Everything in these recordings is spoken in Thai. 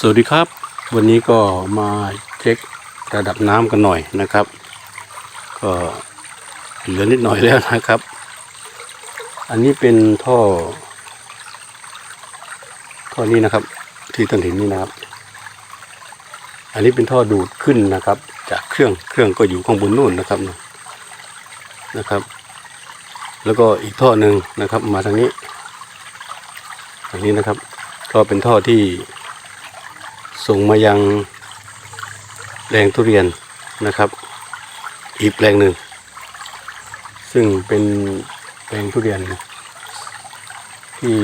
สวัสดีครับ วันนี้ก็มาเช็คระดับน้ำกันหน่อยนะครับ ก็เหลือนิดหน่อยแล้วนะครับ อันนี้เป็นท่อท่อนี้นะครับ ที่ต้นห็นนี่นะครับ อันนี้เป็นท่อดูดขึ้นนะครับ จากเครื่องเครื่องก็อยู่ข้างบนนู่นนะครับนะครับ แล้วก็อีกท่อหนึ่งนะครับ มาทางนี้ทางนี้นะครับ ก็เป็นท่อที่ ส่งมายังแปลงทุเรียนนะครับ อีกแปลงหนึ่ง ซึ่งเป็นแปลงทุเรียน ที่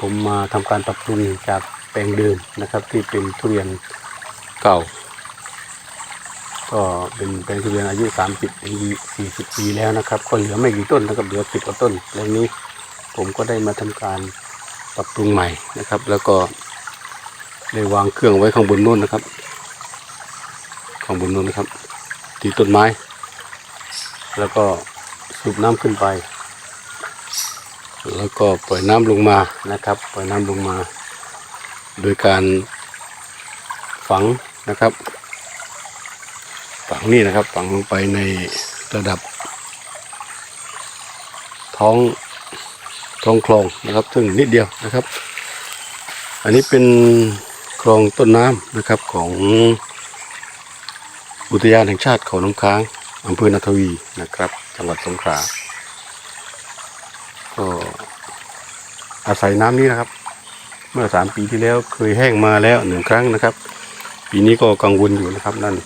ผมมาทำการปรับปรุงจากแปลงเดิมนะครับ ที่เป็นทุเรียนเก่า ก็เป็นแปลงทุเรียนอายุ 30ปี40 ปีแล้วนะครับ ก็เหลือไม่กี่ต้นนะครับเหลือ10กว่าต้นแปลงนี้ผมก็ได้มาทำการปรับปรุงใหม่นะครับ แล้วก็ ได้วางเครื่องไว้ข้างบนนู้นนะครับ ข้างบนนู้นนะครับที่ต้นไม้ แล้วก็สูบน้ำขึ้นไป แล้วก็ปล่อยน้ำลงมานะครับ ปล่อยน้ำลงมา โดยการฝังนะครับฝังนี่นะครับฝังลงไปในระดับ ท้องท้องคลองนะครับ ซึ่งนิดเดียวนะครับ อันนี้เป็น คลองต้นน้ำนะครับของอุทยานแห่งชาติเขาน้ำค้างอำเภอนาทวีนะครับ จังหวัดสงขลาก็อาศัยน้ำนี้นะครับ เมื่อสามปีที่แล้วเคยแห้งมาแล้วหนึ่งครั้งนะครับ ปีนี้ก็กังวลอยู่นะครับนั่น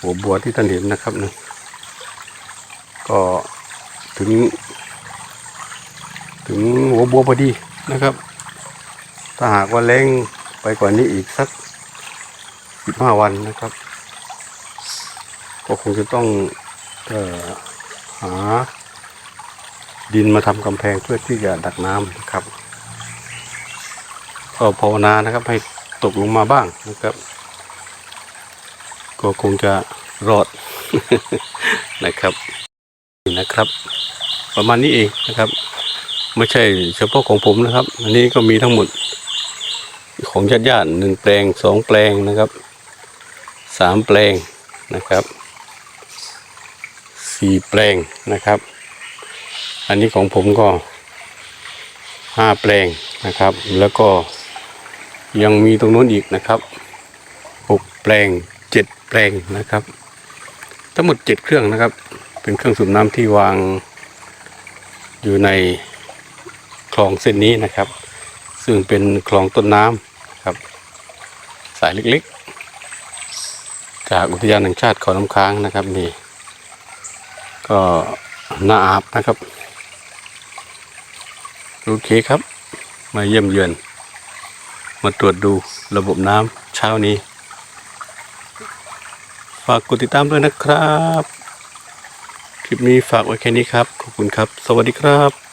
หัวบัวที่ท่านเห็นนะครับนะก็ถึง ถึงหัวบัวพอดีนะครับ ถ้าหากว่าแรง ไปกว่านี้อีกสักสิบห้าวันนะครับ ก็คงจะต้องออหา ดินมาทำกำแพงเพื่อที่จะดักน้ำนะครับก็ภาวนานะครับให้ตกลงมาบ้างนะครับ ก็คงจะรอดนะครับนะครับ ประมาณนี้เองนะครับ ไม่ใช่เฉพาะของผมนะครับ อันนี้ก็มีทั้งหมด ของญาติญาติหนึ่งแปลงสองแปลงนะครับสามแปลงนะครับสี่แปลงนะครับ อันนี้ของผมก็ห้าแปลงนะครับ แล้วก็ยังมีตรงนู้นอีกนะครับหกแปลงเจ็ดแปลงนะครับ ทั้งหมดเจ็ดเครื่องนะครับ เป็นเครื่องสูบน้ำที่วางอยู่ในคลองเส้นนี้นะครับ ซึ่งเป็นคลองต้นน้ำครับ สายเล็กๆ จากอุทยานแห่งชาติเขาน้ำค้างนะครับนี่ ก็น่าอาบนะครับโอเคครับ มาเยี่ยมเยือน มาตรวจดูระบบน้ำเช้านี้ ฝากกดติดตามด้วยนะครับ คลิปนี้ฝากไว้แค่นี้ครับ ขอบคุณครับ สวัสดีครับ